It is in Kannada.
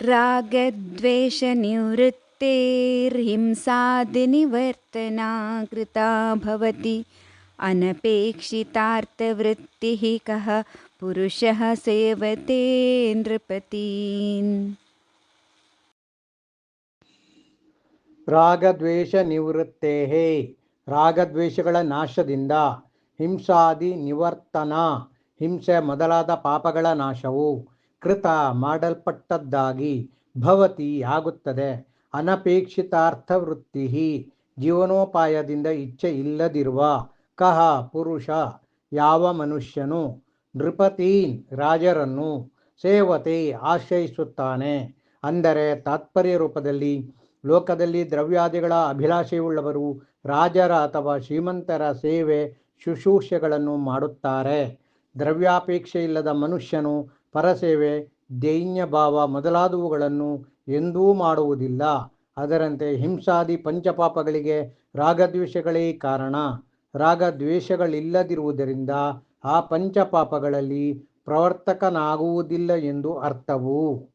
रागद्वेषनिवृत्तेर्हिंसादिनिवर्तना कृता भवति अनपेक्षितार्थवृत्तिः कः पुरुषः सेवते नृपतीन् ರಾಗದ್ವೇಷ ನಿವೃತ್ತೇ ರಾಗದ್ವೇಷಗಳ ನಾಶದಿಂದ ಹಿಂಸಾದಿ ನಿವರ್ತನ ಹಿಂಸೆ ಮೊದಲಾದ ಪಾಪಗಳ ನಾಶವು ಕೃತ ಮಾಡಲ್ಪಟ್ಟದ್ದಾಗಿ ಭವತಿ ಆಗುತ್ತದೆ. ಅನಪೇಕ್ಷಿತಾರ್ಥವೃತ್ತಿ ಜೀವನೋಪಾಯದಿಂದ ಇಚ್ಛೆ ಇಲ್ಲದಿರುವ ಕಹ ಪುರುಷ ಯಾವ ಮನುಷ್ಯನು ನೃಪತೀನ್ ರಾಜರನ್ನು ಸೇವತೆ ಆಶ್ರಯಿಸುತ್ತಾನೆ. ಅಂದರೆ ತಾತ್ಪರ್ಯ ರೂಪದಲ್ಲಿ ಲೋಕದಲ್ಲಿ ದ್ರವ್ಯಾದಿಗಳ ಅಭಿಲಾಷೆಯುಳ್ಳವರು ರಾಜರ ಅಥವಾ ಶ್ರೀಮಂತರ ಸೇವೆ ಶುಶ್ರೂಷೆಗಳನ್ನು ಮಾಡುತ್ತಾರೆ. ದ್ರವ್ಯಾಪೇಕ್ಷೆ ಇಲ್ಲದ ಮನುಷ್ಯನು ಪರಸೇವೆ ದೈನ್ಯ ಭಾವ ಮೊದಲಾದವುಗಳನ್ನು ಎಂದೂ ಮಾಡುವುದಿಲ್ಲ. ಅದರಂತೆ ಹಿಂಸಾದಿ ಪಂಚಪಾಪಗಳಿಗೆ ರಾಗದ್ವೇಷಗಳೇ ಕಾರಣ. ರಾಗದ್ವೇಷಗಳಿಲ್ಲದಿರುವುದರಿಂದ ಆ ಪಂಚಪಾಪಗಳಲ್ಲಿ ಪ್ರವರ್ತಕನಾಗುವುದಿಲ್ಲ ಎಂದು ಅರ್ಥವು.